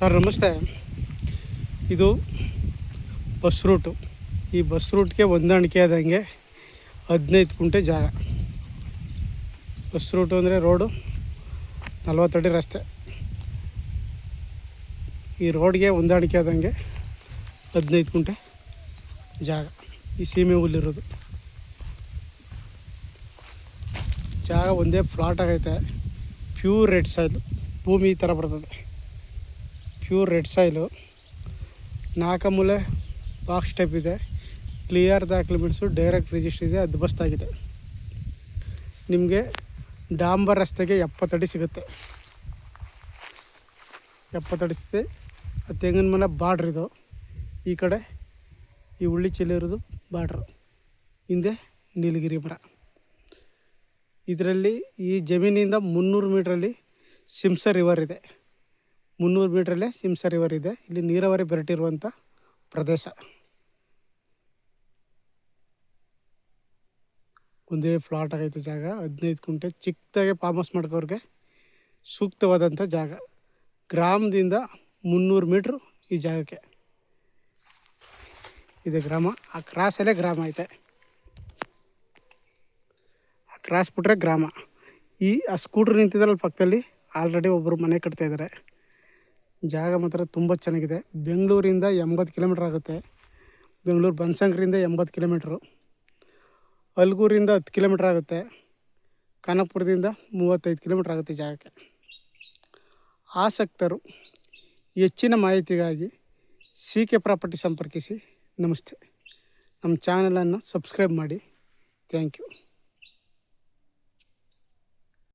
Sir, ನಮಸ್ತೆ. ಇದು bus route. ಈ ಬಸ್ ರೂಟ್ಗೆ ಹೊಂದಾಣಿಕೆ ಆದಂಗೆ ಹದಿನೈದು ಕುಂಟೆ ಜಾಗ. ಬಸ್ ರೂಟು ಅಂದರೆ ರೋಡು ನಲ್ವತ್ತಡಿ ರಸ್ತೆ. ಈ ರೋಡ್ಗೆ ಹೊಂದಾಣಿಕೆ ಆದಂಗೆ ಹದಿನೈದು ಕುಂಟೆ ಜಾಗ. ಈ ಸೀಮೆ ಹುಲ್ಲಿರೋದು ಜಾಗ ಒಂದೇ ಫ್ಲಾಟ್ ಆಗೈತೆ. Pure red soil. ಭೂಮಿ ಈ ಥರ ಬರ್ತದೆ. ಪ್ಯೂರ್ ರೆಡ್ ಸಾಯಿಲು ನಾಲ್ಕು ಮೂಲೆ ಬಾಕ್ಸ್ ಟೈಪ್ ಇದೆ ಕ್ಲಿಯರ್ ದಾಖಲೆಮೆಂಟ್ಸು ಡೈರೆಕ್ಟ್ ರಿಜಿಸ್ಟರ್ ಇದೆ ಅದ್ಬಸ್ತಾಗಿದೆ ನಿಮಗೆ ಡಾಂಬರ್ ರಸ್ತೆಗೆ ಎಪ್ಪತ್ತಡಿ ಸಿಗುತ್ತೆ. ಎಪ್ಪತ್ತಡಿ ಸಿಗುತ್ತೆ. ಆ ತೆಂಗಿನ ಮನೆ ಬಾರ್ಡ್ರ್ ಇದು. ಈ ಕಡೆ ಈ ಉಳ್ಳಿ ಇರೋದು ಬಾಡ್ರು ಹಿಂದೆ ನೀಲಗಿರಿ ಮರ. ಇದರಲ್ಲಿ ಈ ಜಮೀನಿಂದ ಮುನ್ನೂರು ಮೀಟ್ರಲ್ಲಿ ಸಿಮ್ಸ ರಿವರ್ ಇದೆ. ಮುನ್ನೂರು ಮೀಟ್ರಲ್ಲೇ ಸಿಂಸ ರಿವರ್ ಇದೆ. ಇಲ್ಲಿ ನೀರಾವರಿ ಬೆರಟಿರುವಂಥ ಪ್ರದೇಶ. ಒಂದೇ ಫ್ಲಾಟ್ ಆಗೈತೆ ಜಾಗ. ಹದಿನೈದು ಕುಂಟೆ. ಚಿಕ್ಕದಾಗೆ ಫಾರ್ಮ್ ಹೌಸ್ ಮಾಡ್ಕೋರಿಗೆ ಸೂಕ್ತವಾದಂಥ ಜಾಗ. ಗ್ರಾಮದಿಂದ ಮುನ್ನೂರು ಮೀಟ್ರು ಈ ಜಾಗಕ್ಕೆ. ಇದೆ ಗ್ರಾಮ. ಆ ಕ್ರಾಸಲ್ಲೇ ಗ್ರಾಮ ಐತೆ. ಆ ಕ್ರಾಸ್ ಬಿಟ್ರೆ ಗ್ರಾಮ. ಈ ಆ ಸ್ಕೂಟ್ರ್ ನಿಂತಿದ್ರಲ್ಲಿ ಪಕ್ಕದಲ್ಲಿ ಆಲ್ರೆಡಿ ಒಬ್ಬರು ಮನೆ ಕಟ್ತಾ ಇದ್ದಾರೆ ಜಾಗ ಮಾತ್ರ ತುಂಬ ಚೆನ್ನಾಗಿದೆ. ಬೆಂಗಳೂರಿಂದ ಎಂಬತ್ತು ಕಿಲೋಮೀಟ್ರ್ ಆಗುತ್ತೆ. ಬೆಂಗಳೂರು ಬನಶಂಕರಿಂದ ಎಂಬತ್ತು ಕಿಲೋಮೀಟ್ರು. ಅಲ್ಗೂರಿಂದ ಹತ್ತು ಕಿಲೋಮೀಟ್ರ್ ಆಗುತ್ತೆ. ಕನಕಪುರದಿಂದ ಮೂವತ್ತೈದು ಕಿಲೋಮೀಟ್ರ್ ಆಗುತ್ತೆ ಜಾಗಕ್ಕೆ. ಆಸಕ್ತರು, ಹೆಚ್ಚಿನ ಮಾಹಿತಿಗಾಗಿ ಸಿ ಕೆ ಪ್ರಾಪರ್ಟಿ ಸಂಪರ್ಕಿಸಿ. ನಮಸ್ತೆ. ನಮ್ಮ ಚಾನಲನ್ನು ಸಬ್ಸ್ಕ್ರೈಬ್ ಮಾಡಿ. Thank you.